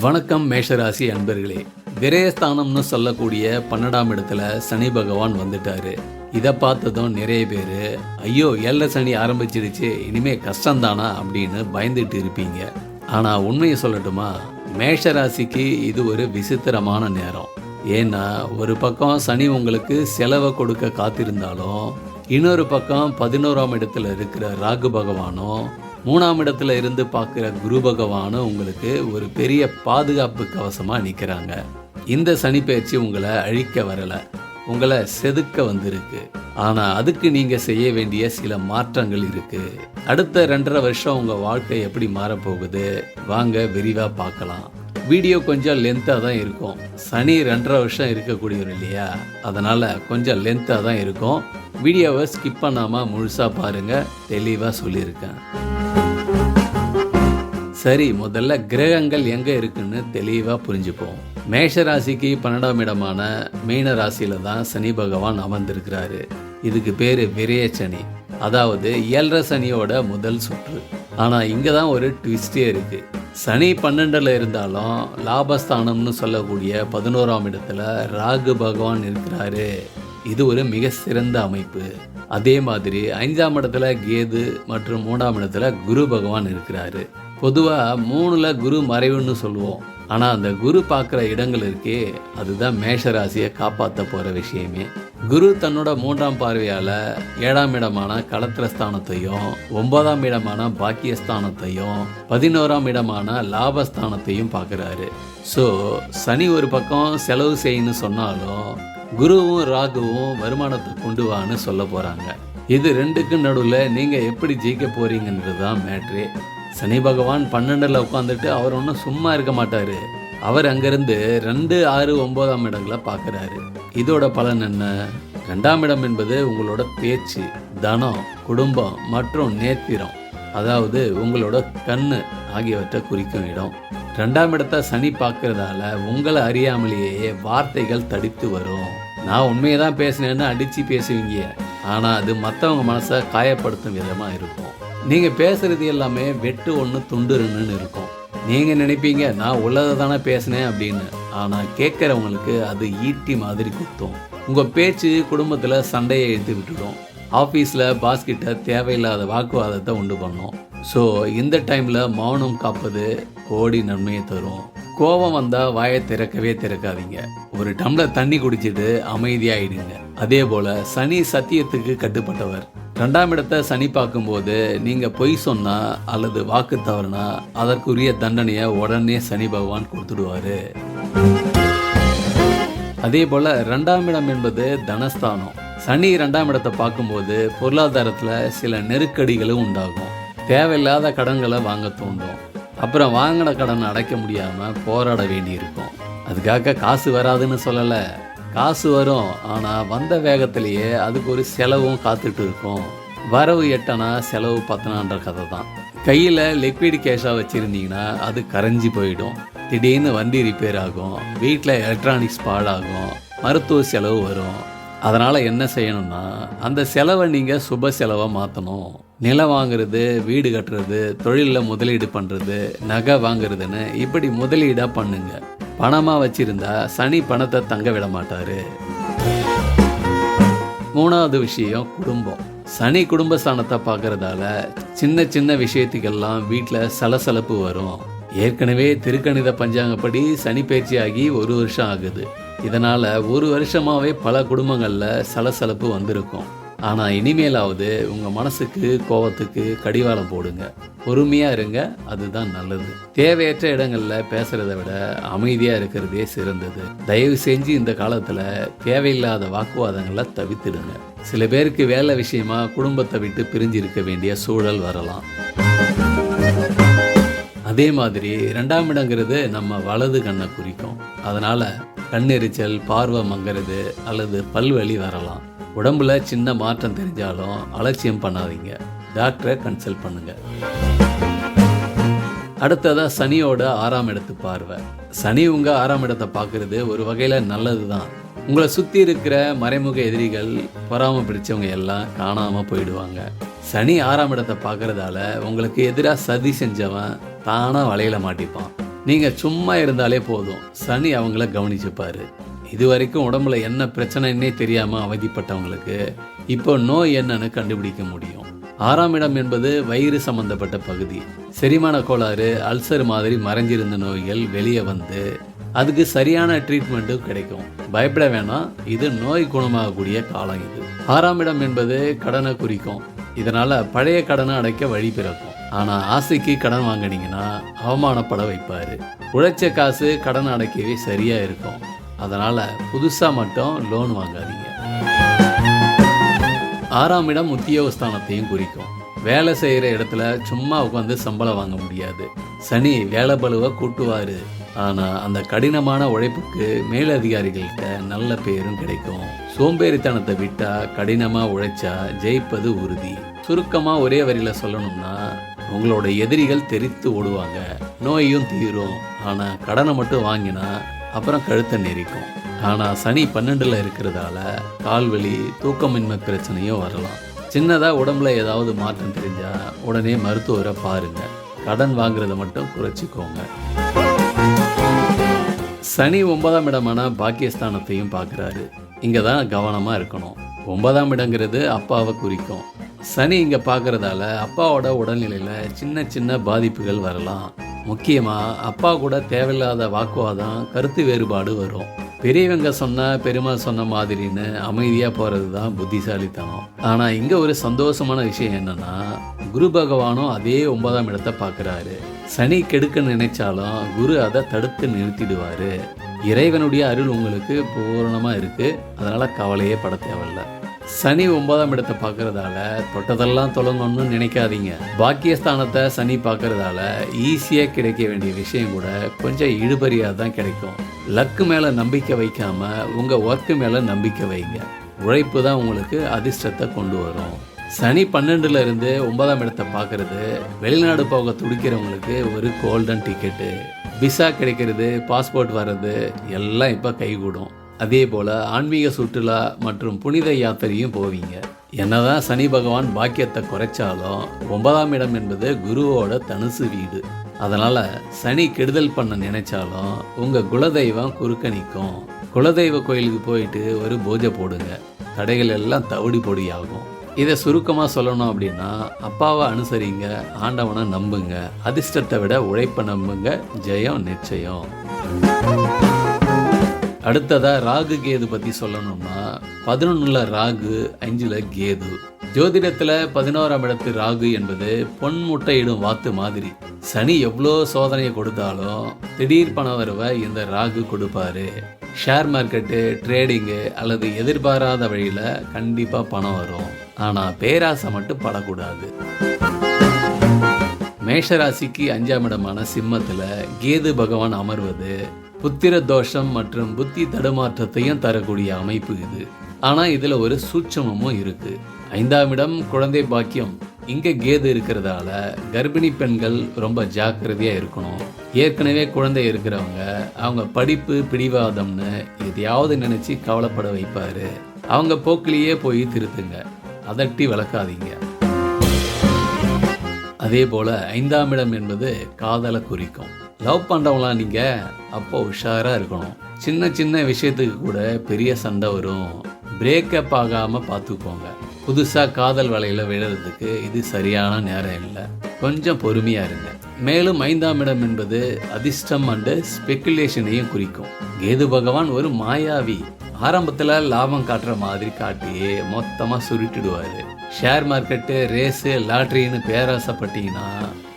வணக்கம் மேஷராசி அன்பர்களே. விரயஸ்தானம்னு சொல்லக்கூடிய பன்னெண்டாம் இடத்துல சனி பகவான் வந்துட்டாரு. இதை பார்த்ததும் நிறைய பேர் ஐயோ எல்ல சனி ஆரம்பிச்சிருச்சு இனிமே கஷ்டம்தானா? அப்படின்னு பயந்துட்டு இருப்பீங்க. ஆனால் உண்மையை சொல்லட்டுமா? மேஷராசிக்கு இது ஒரு விசித்திரமான நேரம். ஏன்னா ஒரு பக்கம் சனி உங்களுக்கு செலவை கொடுக்க காத்திருந்தாலும் இன்னொரு பக்கம் பதினோராம் இடத்துல இருக்கிற ராகு பகவானும் மூணாம் இடத்துல இருந்து பார்க்குற குரு பகவானும் உங்களுக்கு ஒரு பெரிய பாதுகாப்பு கவசமாக நிற்கிறாங்க இந்த சனி பயிற்சி உங்களை அழிக்க வரலை. உங்களை செதுக்க வந்திருக்கு. ஆனால் அதுக்கு நீங்கள் செய்ய வேண்டிய சில மாற்றங்கள் இருக்கு. அடுத்த ரெண்டரை வருஷம் உங்கள் வாழ்க்கை எப்படி மாறப்போகுது? வாங்க விரிவாக பார்க்கலாம். வீடியோ கொஞ்சம் லென்த்தாக தான் இருக்கும். சனி ரெண்டரை வருஷம் இருக்கக்கூடியவர் இல்லையா? அதனால் கொஞ்சம் லென்த்தாக தான் இருக்கும். வீடியோவை ஸ்கிப் பண்ணாமல் முழுசாக பாருங்கள் தெளிவாக சொல்லியிருக்கேன். சரி முதல்ல கிரகங்கள் எங்கே இருக்குன்னு தெளிவாக புரிஞ்சுப்போம். மேஷ ராசிக்கு பன்னெண்டாம் இடமான மீன ராசியில தான் சனி பகவான் அமர்ந்திருக்கிறாரு. இதுக்கு பேர் விரய சனி. அதாவது இயல்ற சனியோட முதல் சுற்று. ஆனால் இங்கே தான் ஒரு ட்விஸ்டே இருக்குது சனி பன்னெண்டில் இருந்தாலும் லாபஸ்தானம்னு சொல்லக்கூடிய பதினோராம் இடத்துல ராகு பகவான் இருக்கிறாரு இது ஒரு மிக சிறந்த அமைப்பு. அதே மாதிரி ஐந்தாம் இடத்துல கேது மற்றும் மூணாம் இடத்துல குரு பகவான் இருக்கிறாரு. பொதுவாக மூணில் குரு மறைவுன்னு சொல்லுவோம். ஆனால் அந்த குரு பார்க்குற இடங்கள் இருக்கே அதுதான் மேஷராசியை காப்பாற்ற போகிற விஷயமே. குரு தன்னோட மூன்றாம் பார்வையால் ஏழாம் இடமான களத்திரஸ்தானத்தையும் ஒன்பதாம் இடமான பாக்கியஸ்தானத்தையும் பதினோராம் இடமான லாபஸ்தானத்தையும் பார்க்குறாரு. ஸோ சனி ஒரு பக்கம் செலவு செய்யணும்னு சொன்னாலும் குருவும் ராகுவும் வருமானத்தை கொண்டு வான்னு சொல்ல போகிறாங்க இது ரெண்டுக்கும் நடுவில் நீங்கள் எப்படி ஜெயிக்க போகிறீங்கன்றது தான் மேட்ரே. சனி பகவான் பன்னெண்டில் உட்காந்துட்டு அவர் ஒன்றும் சும்மா இருக்க மாட்டார். அவர் அங்கேருந்து ரெண்டு ஆறு ஒம்போதாம் இடங்களை பார்க்குறாரு. இதோட பலன் என்ன? ரெண்டாம் இடம் என்பது உங்களோட பேச்சு தனம் குடும்பம் மற்றும் நேத்திரம். அதாவது உங்களோட கண்ணு ஆகியவற்றை குறிக்கும் இடம். ரெண்டாம் இடத்தை சனி பார்க்கறதால உங்களை அறியாமலேயே வார்த்தைகள் தடித்து வரும். நான் உண்மையை தான் பேசினேன்னு அடித்து பேசுவீங்க. ஆனால் அது மற்றவங்க மனசை காயப்படுத்தும் விதமாக இருக்கும். நீங்கள் பேசுகிறது எல்லாமே வெட்டு ஒன்று துண்டு ரெண்டுன்னு இருக்கும். நீங்கள் நினைப்பீங்க நான் உள்ளதை தானே பேசினேன் அப்படின்னு. ஆனால் கேட்குறவங்களுக்கு அது ஈட்டி மாதிரி குத்தும். உங்கள் பேச்சு குடும்பத்தில் சண்டையை இழுத்து விட்டுடும். ஆஃபீஸில் பாஸ்கிட்ட தேவையில்லாத வாக்குவாதத்தை உண்டு பண்ணும். ஸோ இந்த டைமில் மௌனம் காப்பது கோடி நன்மையை தரும். கோபம் வந்தால் வாயை திறக்கவே திறக்காதீங்க. ஒரு டம்ளர் தண்ணி குடிச்சிட்டு அமைதியாயிடுங்க. அதே போல் சனி சத்தியத்துக்கு கட்டுப்பட்டவர். ரெண்டாம் இடத்தை சனி பார்க்கும்போது நீங்கள் பொய் சொன்னால் அல்லது வாக்கு தவறுனா அதற்குரிய தண்டனையை உடனே சனி பகவான் கொடுத்துடுவார். அதே போல் ரெண்டாம் இடம் என்பது தனஸ்தானம். சனி ரெண்டாம் இடத்தை பார்க்கும்போது பொருளாதாரத்தில் சில நெருக்கடிகளும் உண்டாகும். தேவையில்லாத கடன்களை வாங்க தூண்டும் அப்புறம் வாங்கின கடனை அடைக்க முடியாமல் போராட வேண்டியிருக்கும். அதுக்காக காசு வராதுன்னு சொல்லலை. காசு வரும் ஆனால் வந்த வேகத்திலேயே அதுக்கு ஒரு செலவும் காத்துட்டு இருக்கும். வரவு எட்டனா செலவு பத்தனான்ற கதை தான். கையில் லிக்விட் கேஷாக வச்சுருந்தீங்கன்னா அது கரைஞ்சி போயிடும். திடீர்னு வண்டி ரிப்பேர் ஆகும் வீட்டில் எலக்ட்ரானிக்ஸ் பாழாகும் மருத்துவ செலவு வரும். அதனால் என்ன செய்யணும்னா அந்த செலவை நீங்கள் சுப செலவாக மாற்றணும் நிலம் வாங்குறது வீடு கட்டுறது தொழிலில் முதலீடு பண்ணுறது நகை வாங்குறதுன்னு இப்படி முதலீடாக பண்ணுங்க. பணமாக வச்சிருந்தா சனி பணத்தை தங்க விட மாட்டாரு. மூணாவது விஷயம் குடும்பம். சனி குடும்பஸ்தானத்தை பார்க்கறதால சின்ன சின்ன விஷயத்துக்கெல்லாம் வீட்டில் சலசலப்பு வரும். ஏற்கனவே திருக்கணித பஞ்சாங்கப்படி சனி பயிற்சியாகி ஒரு வருஷம் ஆகுது. இதனால ஒரு வருஷமாவே பல குடும்பங்களில் சலசலப்பு வந்திருக்கும். ஆனால் இனிமேலாவது உங்கள் மனசுக்கு கோபத்துக்கு கடிவாளம் போடுங்க. பொறுமையாக இருங்க அதுதான் நல்லது. தேவையற்ற இடங்களில் பேசுகிறத விட அமைதியாக இருக்கிறதே சிறந்தது. தயவு செஞ்சு இந்த காலத்தில் தேவையில்லாத வாக்குவாதங்களை தவிர்த்துடுங்க. சில பேருக்கு வேலை விஷயமா குடும்பத்தை விட்டு பிரிஞ்சு இருக்க வேண்டிய சூழல் வரலாம். அதே மாதிரி ரெண்டாம் இடங்கிறது நம்ம வலது கண்ணை குறிக்கும். அதனால கண்ணெரிச்சல் பார்வை மங்கிறது அல்லது பல்வலி வரலாம். உடம்புல சின்ன மாற்றம் தெரிஞ்சாலும் அலட்சியம் பண்ணாதீங்க. டாக்டரை கன்சல்ட் பண்ணுங்க. அடுத்ததாக சனியோட ஆறாம் இடத்து பார்வை. சனி உங்கள் ஆறாம் இடத்தை பார்க்கறது ஒரு வகையில் நல்லது தான் உங்களை சுற்றி இருக்கிற மறைமுக எதிரிகள் பொறாமல் பிடிச்சவங்க எல்லாம் காணாமல் போயிடுவாங்க. சனி ஆறாம் இடத்தை பார்க்குறதால உங்களுக்கு எதிராக சதி செஞ்சவன் தானாக வலையில மாட்டிப்பான். நீங்கள் சும்மா இருந்தாலே போதும். சனி அவங்கள கவனிச்சுப்பாரு. இது வரைக்கும் உடம்புல என்ன பிரச்சனைன்னே தெரியாமல் அவதிப்பட்டவங்களுக்கு இப்போ நோய் என்னன்னு கண்டுபிடிக்க முடியும். ஆறாம் இடம் என்பது வயிறு சம்பந்தப்பட்ட பகுதி. செரிமான கோளாறு அல்சர் மாதிரி மறைஞ்சிருந்த நோய்கள் வெளியே வந்து அதுக்கு சரியான ட்ரீட்மெண்ட்டும் கிடைக்கும். பயப்பட வேணாம் இது நோய் குணமாகக்கூடிய காலம் இது. ஆறாம் இடம் என்பது கடனை குறிக்கும். இதனால பழைய கடனை அடைக்க வழி பிறக்கும். ஆனால் ஆசைக்கு கடன் வாங்கினீங்கன்னா அவமானப்பட வைப்பார். உழைச்ச காசு கடன் அடைக்கவே சரியாக இருக்கும். அதனால புதுசா மட்டும் லோன் வாங்காதீங்க. ஆறாம் இடம் உத்தியோகஸ்தானத்தையும் குறிக்கும். வேலை செய்கிற இடத்துல சும்மா உட்காந்து சம்பளம் வாங்க முடியாது. சனி வேலை பலுவை கூட்டுவாரு. ஆனால் அந்த கடினமான உழைப்புக்கு மேலதிகாரிகள்கிட்ட நல்ல பேரும் கிடைக்கும். சோம்பேறித்தனத்தை விட்டால் கடினமாக உழைச்சா ஜெயிப்பது உறுதி. சுருக்கமாக ஒரே வரியில் சொல்லணும்னா உங்களோட எதிரிகள் தெரித்து ஓடுவாங்க. நோயும் தீரும். ஆனால் கடனை மட்டும் வாங்கினா அப்புறம் கழுத்தை நெறிக்கும் ஆனால் சனி பன்னெண்டில் இருக்கிறதால கால்வலி தூக்கமின்மை பிரச்சனையும் வரலாம். சின்னதாக உடம்புல ஏதாவது மாற்றம் தெரிஞ்சால் உடனே மருத்துவரை பாருங்க. கடன் வாங்குறத மட்டும் குறைச்சிக்கோங்க. சனி ஒன்பதாம் இடமான பாக்கியஸ்தானத்தையும் பார்க்குறாரு. இங்கே தான் கவனமாக இருக்கணும். ஒன்பதாம் இடங்கிறது அப்பாவை குறிக்கும். சனி இங்கே பார்க்குறதால அப்பாவோட உடல்நிலையில் சின்ன சின்ன பாதிப்புகள் வரலாம். முக்கியமாக அப்பா கூட தேவையில்லாத வாக்குவாதம் கருத்து வேறுபாடு வரும். பெரியவங்க சொன்ன பெருமாள் சொன்ன மாதிரின்னு அமைதியாக போகிறது தான் புத்திசாலித்தனம். ஆனால் இங்கே ஒரு சந்தோஷமான விஷயம் என்னன்னா குரு பகவானும் அதே ஒன்பதாம் இடத்தை பார்க்குறாரு. சனி கெடுக்க நினைச்சாலும் குரு அதை தடுத்து நிறுத்திடுவார். இறைவனுடைய அருள் உங்களுக்கு பூரணமாக இருக்குது அதனால் கவலையே பட தேவையில்லை. சனி ஒன்பதாம் இடத்தை பார்க்கறதால தொட்டதெல்லாம் தொடங்கணும்னு நினைக்காதீங்க. பாக்கியஸ்தானத்தை சனி பார்க்கறதால ஈஸியாக கிடைக்க வேண்டிய விஷயம் கூட கொஞ்சம் இழுபறியாக தான் கிடைக்கும். லக்கு மேலே நம்பிக்கை வைக்காம உங்கள் ஒர்க்கு மேலே நம்பிக்கை வைங்க. உழைப்பு தான் உங்களுக்கு அதிர்ஷ்டத்தை கொண்டு வரும். சனி பன்னெண்டுல இருந்து ஒன்பதாம் இடத்தை பார்க்கறது வெளிநாடு போக துடிக்கிறவங்களுக்கு ஒரு கோல்டன் டிக்கெட்டு விசா கிடைக்கிறது பாஸ்போர்ட் வர்றது எல்லாம் இப்போ கைகூடும். அதே போல் ஆன்மீக சுற்றுலா மற்றும் புனித யாத்திரையும் போவீங்க. என்னதான் சனி பகவான் பாக்கியத்தை குறைச்சாலும் ஒன்பதாம் இடம் என்பது குருவோட தனுசு வீடு. அதனால் சனி கெடுதல் பண்ண நினைச்சாலும் உங்கள் குலதெய்வம் குறுக்க நிற்கும். குலதெய்வ கோயிலுக்கு போயிட்டு ஒரு பூஜை போடுங்க. தடைகள் எல்லாம் தவிடு பொடியாகும். இதை சுருக்கமாக சொல்லணும் அப்படின்னா அப்பாவை அனுசரிங்க ஆண்டவனை நம்புங்க. அதிர்ஷ்டத்தை விட உழைப்பை நம்புங்க. ஜெயம் நிச்சயம். அடுத்ததாக ராகு கேது பற்றி சொல்லணும்னா பதினொன்னுல ராகு அஞ்சில் கேது. ஜோதிடத்தில் பதினோராம் இடத்து ராகு என்பது பொன் முட்டையிடும் வாத்து மாதிரி. சனி எவ்வளோ சோதனையை கொடுத்தாலும் திடீர் பண வரவை இந்த ராகு கொடுப்பாரு. ஷேர் மார்க்கெட்டு ட்ரேடிங்கு அல்லது எதிர்பாராத வழியில் கண்டிப்பாக பணம் வரும். ஆனால் பேராசை மட்டும் படக்கூடாது. மேஷராசிக்கு அஞ்சாம் இடமான சிம்மத்தில் கேது பகவான் அமர்வது புத்திர தோஷம் மற்றும் புத்தி தடுமாற்றத்தையும் தரக்கூடிய அமைப்பு இது. ஆனால் இதில் ஒரு சூட்சமமும் இருக்கு. ஐந்தாம் இடம் குழந்தை பாக்கியம். இங்கே கேது இருக்கிறதால கர்ப்பிணி பெண்கள் ரொம்ப ஜாக்கிரதையாக இருக்கணும். ஏற்கனவே குழந்தை இருக்கிறவங்க அவங்க படிப்பு பிடிவாதம்னு எதையாவது நினச்சி கவலைப்பட வைப்பார். அவங்க போக்கிலேயே போய் திருத்துங்க. அதட்டி வளர்க்காதீங்க. அதே போல் ஐந்தாம் இடம் என்பது காதலை குறிக்கும். லவ் பண்ணுறவங்களாம் நீங்கள் அப்போ உஷாராக இருக்கணும். சின்ன சின்ன விஷயத்துக்கு கூட பெரிய சண்டை வரும். பிரேக்கப் ஆகாமல் பார்த்துக்கோங்க புதுசாக காதல் வலையில் விழுறதுக்கு இது சரியான நேரம் இல்லை. கொஞ்சம் பொறுமையாக இருங்க. மேலும் ஐந்தாம் இடம் என்பது அதிர்ஷ்டம் அண்டு ஸ்பெக்குலேஷனையும் குறிக்கும். கேது பகவான் ஒரு மாயாவி. ஆரம்பத்தில் லாபம் காட்டுற மாதிரி காட்டி மொத்தமாக சுருட்டிடுவார். ஷேர் மார்க்கெட்டு ரேஸு லாட்ரின்னு பேராசப்பட்டீங்கன்னா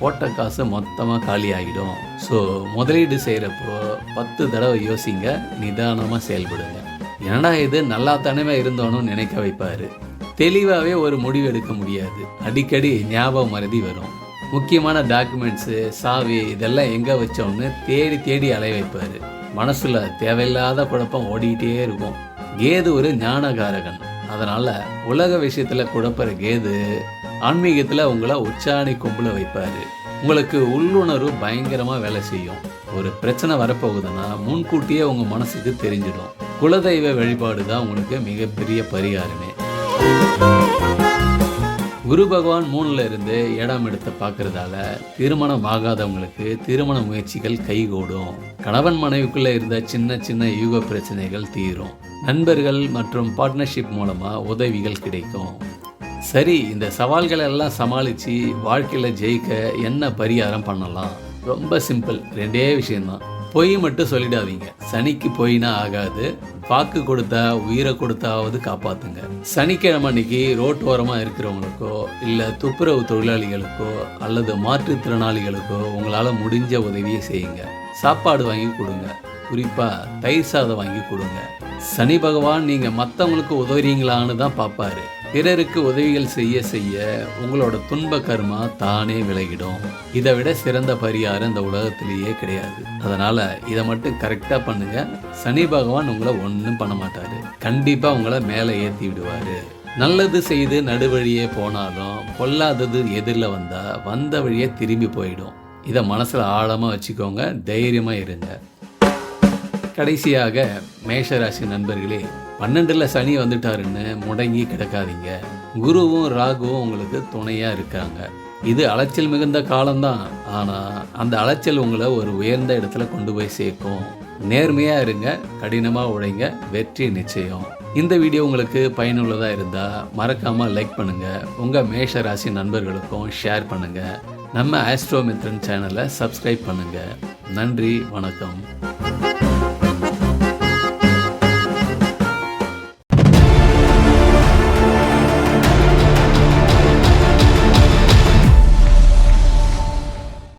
போட்ட காசு மொத்தமாக காலி ஆகிடும் ஸோ முதலீடு செய்கிறப்போ பத்து தடவை யோசிங்க நிதானமாக செயல்படுங்க. என்னடா இது நல்லா தானே இருந்தோன்னு நினைக்க வைப்பார். தெளிவாகவே ஒரு முடிவு எடுக்க முடியாது. அடிக்கடி ஞாபகம் மறதி வரும். முக்கியமான டாக்குமெண்ட்ஸு சாவி இதெல்லாம் எங்கே வச்சோம்னு தேடி தேடி அலைய வைப்பார். மனசில் தேவையில்லாத குழப்பம் ஓடிக்கிட்டே இருக்கும். கேது ஒரு ஞானகாரகன். அதனால் உலக விஷயத்தில் குழப்பிற கேது ஆன்மீகத்தில் உங்களை உச்சாணி கும்பில் வைப்பார். உங்களுக்கு உள்ளுணர்வு பயங்கரமாக வேலை செய்யும். ஒரு பிரச்சனை வரப்போகுதுன்னா முன்கூட்டியே உங்கள் மனசுக்கு தெரிஞ்சிடும். குலதெய்வ வழிபாடு தான் உங்களுக்கு மிகப்பெரிய பரிகாரமே. குரு பகவான் மூணுல இருந்து ஏழாம் இடத்தை பார்க்கறதால திருமணம் ஆகாதவங்களுக்கு திருமண முயற்சிகள் கைகூடும். கணவன் மனைவிக்குள்ள இருந்த சின்ன சின்ன யூக பிரச்சனைகள் தீரும். நண்பர்கள் மற்றும் பார்ட்னர்ஷிப் மூலமா உதவிகள் கிடைக்கும். சரி இந்த சவால்களை எல்லாம் சமாளித்து வாழ்க்கையில் ஜெயிக்க என்ன பரிகாரம் பண்ணலாம்? ரொம்ப சிம்பிள் ரெண்டே விஷயம்தான். பொய் மட்டும் சொல்லிடாதீங்க. சனிக்கு பொய்னா ஆகாது. வாக்கு கொடுத்தா உயிரை கொடுத்தாவது காப்பாத்துங்க. சனிக்கிழமை அன்னைக்கு ரோட்டோரமாக இருக்கிறவங்களுக்கோ இல்லை துப்புரவு தொழிலாளிகளுக்கோ அல்லது மாற்றுத்திறனாளிகளுக்கோ உங்களால் முடிஞ்ச உதவியை செய்யுங்க. சாப்பாடு வாங்கி கொடுங்க. குறிப்பாக தயிர் சாதம் வாங்கி கொடுங்க. சனி பகவான் நீங்கள் மற்றவங்களுக்கு உதவுறீங்களான்னு தான் பார்ப்பாரு பிறருக்கு உதவிகள் செய்ய செய்ய உங்களோட துன்ப கர்மா தானே விலகிடும். இதை விட சிறந்த பரிகாரம் இந்த உலகத்திலேயே கிடையாது. அதனால இதை மட்டும் கரெக்டாக பண்ணுங்க. சனி பகவான் உங்களை ஒன்றும் பண்ண மாட்டாரு. கண்டிப்பாக உங்களை மேலே ஏற்றி விடுவாரு. நல்லது செய்து நடுவழியே போனாலும் பொல்லாதது எதிரில் வந்தால் வந்த வழியே திரும்பி போயிடும். இதை மனசில் ஆழமாக வச்சுக்கோங்க. தைரியமாக இருங்க. கடைசியாக மேஷராசி நண்பர்களே பன்னெண்டில் சனி வந்துட்டாருன்னு முடங்கி கிடக்காதீங்க. குருவும் ராகுவும் உங்களுக்கு துணையாக இருக்காங்க. இது அலைச்சல் மிகுந்த காலம்தான். ஆனால் அந்த அலைச்சல் உங்களை ஒரு உயர்ந்த இடத்துல கொண்டு போய் சேர்க்கும். நேர்மையாக இருங்க கடினமாக உழைங்க வெற்றி நிச்சயம். இந்த வீடியோ உங்களுக்கு பயனுள்ளதாக இருந்தால் மறக்காமல் லைக் பண்ணுங்கள் உங்கள் மேஷ ராசி நண்பர்களுக்கும் ஷேர் பண்ணுங்கள் நம்ம ஆஸ்ட்ரோமித்ரன் சேனலை சப்ஸ்கிரைப் பண்ணுங்கள் நன்றி வணக்கம்.